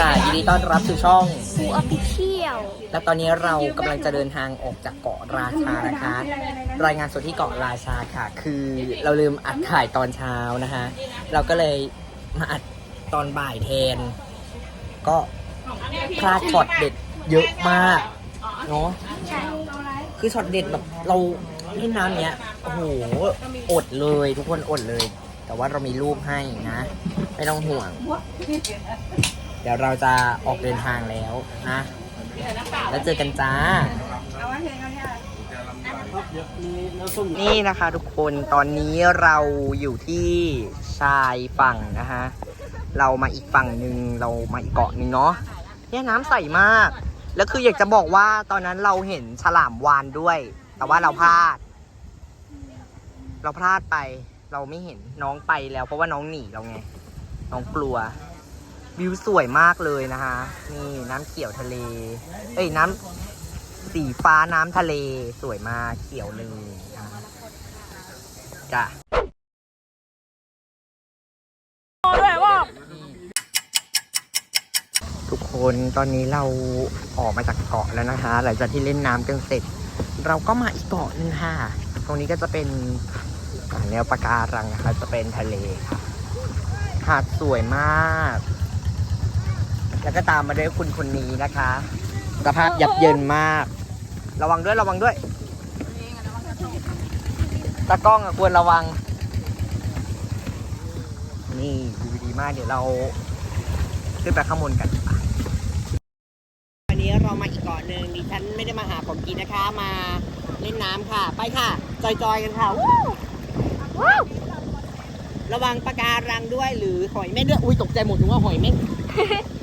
ค่ะยินดีต้อนรับสู่ช่องฟูออฟฟิเชียลและตอนนี้เรากำลังจะเดินทางออกจากเกาะราชานะคะ รายงานสดที่เกาะราชาค่ะ คือเราลืมอัดถ่ายตอนเช้านะคะ เราก็เลยมาอัดตอนบ่ายแทน ก็พลาดช็อตเด็ดเยอะมากเนาะใช่คือช็อตเด็ดแบบเราเล่นน้ำเนี้ยโอ้โหอดเลยทุกคนอดเลย แต่ว่าเรามีรูปให้นะ ไม่ต้องห่วงเดี๋ยวเราจะออกเดินทางแล้วนะ แล้วเจอกันจ้า นี่นะคะทุกคนตอนนี้เราอยู่ที่ชายฝั่งนะคะเรามาอีกฝั่งหนึ่งเรามาอีกเกาะหนึ่งเนาะเนี่ยน้ำใสมาก แล้วคืออยากจะบอกว่าตอนนั้นเราเห็นฉลามวานด้วย แต่ว่าเราพลาด เราพลาดไป เราไม่เห็นน้องไปแล้ว เพราะว่าน้องหนีเราไง น้องกลัว วิวสวยมากเลยนะคะ นี่น้ำเขียวทะเล เอ้ยน้ำสีฟ้าน้ำทะเลสวยมากเขียวเลยนะคะจ้ะทุกคนตอนนี้เราออกมาจากเกาะแล้วนะคะ หลังจากที่เล่นน้ำกันเสร็จ เราก็มาอีกเกาะหนึ่งค่ะ ตรงนี้ก็จะเป็นแนวปะการังนะคะ จะเป็นทะเลค่ะหาดสวยมาก แล้วก็ตามมาด้วยคุณคนนี้นะคะ สภาพยับเยินมาก ระวังด้วยระวังด้วย ตากล้องอะควรระวัง นี่วิวดีมากเดี๋ยวเราขึ้นไปข้างบนกันไปวันนี้เรามาอีกเกาะหนึ่งดิฉันไม่ได้มาหาผมกินนะคะ มาเล่นน้ำค่ะ ไปค่ะ จอยๆกันค่ะวู้วู้ระวังปะการังด้วยหรือหอยเม่นด้วย อุ้ยตกใจหมดถึงว่าหอยเม่นอ๋อ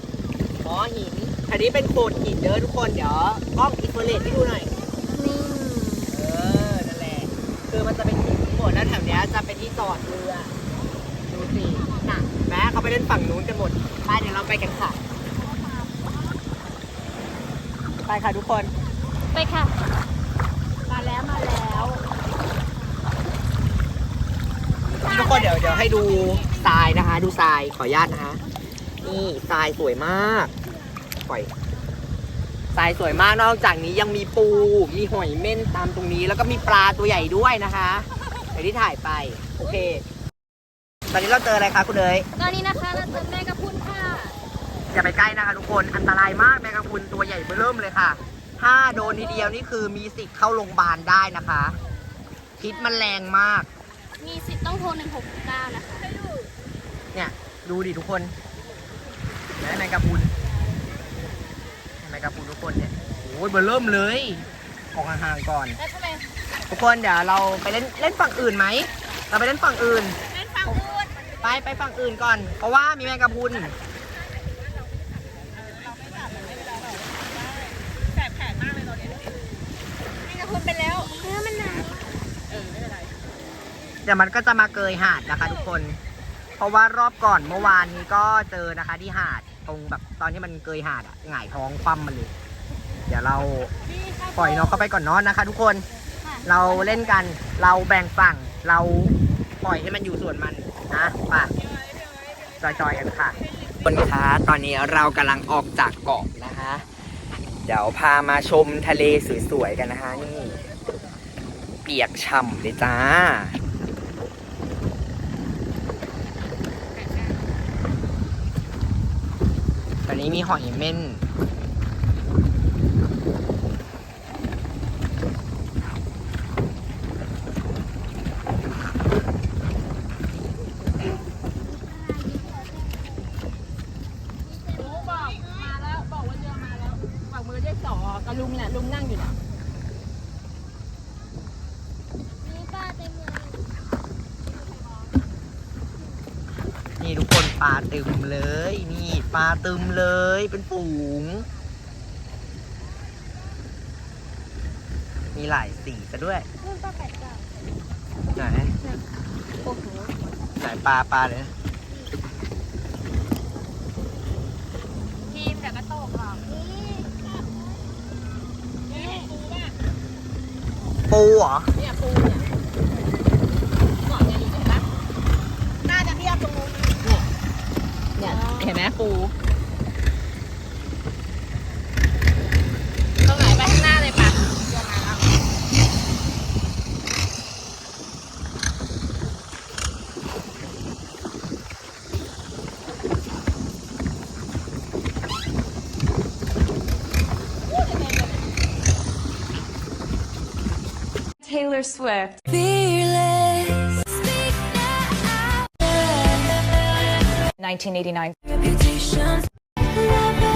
หินอันนี้เป็นโขดหินเด้อทุกคนเดี๋ยวกล้องอินเฟอร์เรให้ดูหน่อยนี่เออนั่นแหละคือมันจะเป็นหินทั้งหมดแล้วแถวเนี้ยจะเป็นที่จอดเรือดูสิน่ะแม้เขาไปเล่นฝั่งนู้นกันหมดไปเดี๋ยวเราไปกันค่ะไปค่ะทุกคนไปค่ะ มาแล้วมาแล้วนี่ทุกคนเดี๋ยวเดี๋ยวให้ดูทรายนะคะ ดูทรายขออนุญาตนะคะ นี่ทรายสวยมากปล่อยทรายสวยมากนอกจากนี้ยังมีปู มีหอยเม่นตามตรงนี้ แล้วก็มีปลาตัวใหญ่ด้วยนะคะเดี๋ยวที่ถ่ายไป โอเค ตอนนี้เราเจออะไรคะคุณเอ๋ยตอนนี้นะคะเราเจอแม่กระพุนค่ะ อย่าไปใกล้นะคะทุกคน อันตรายมากแมงกะพรุนตัวใหญ่เบ้อเริ่มเลยค่ะ ถ้าโดนทีเดียวนี่คือมีสิทธิ์เข้าโรงพยาบาลได้นะคะ พิษมันแรงมาก มีสิทธิ์ต้องโทร169นะคะเนี่ย ดูดิทุกคน เห็นไหมแมงกะพรุนเห็นแมงกะพรุนทุกคนเนี่ยโอ้ยเบอร์เริ่มเลยออกห่างๆก่อน แล้วทำไมทุกคนเดี๋ยวเราไปเล่นเล่นฝั่งอื่นไหม เราไปเล่นฝั่งอื่นเล่นฟังพูดไปไปฝั่งอื่นก่อน เพราะว่ามีแมงกะพรุนแม่กระพุนไปแล้วเนื้อมันหนาเดี๋ยวมันก็จะมาเกยหาดนะคะทุกคน เพราะว่ารอบก่อนเมื่อวานนี้ก็เจอนะคะที่หาดตรงแบบตอนที่มันเกยหาดอะหงายท้องคว่ำมันเลย เดี๋ยวเราปล่อยน้องเข้าไปก่อนเนอนนะคะ ทุกคน เราเล่นกัน เราแบ่งฝั่ง เราปล่อยให้มันอยู่ส่วนมันนะไป่จอยๆกันค่ะคนคะตอนนี้เรากำลังออกจากเกาะนะคะ เดี๋ยวพามาชมทะเลสวยๆกันนะคะนี่ เปียกฉ่ำเลยจ้า ตอนนี้มีหอยเม่นบอกมาแล้วบอกว่าเรือมาแล้วฝากมือเรียกสอกับลุงแหละลุงนั่งอยู่เนี่ย มีป้าเต็มเลย นี่ทุกคนปลาตึมเลย นี่ปลาตึมเลยเป็นฝูง มีหลายสีซะด้วยนู่นป้าแปดเก้าไหนโอ้โหไหนปลาปลาเลยทีมเดี๋ยวก็ตกหรอกนี่ปูเหรอ ปูต้องไหลไปข้างหน้าเลยปะเดี๋ยวมาแล้ว Taylor Swift. 1989.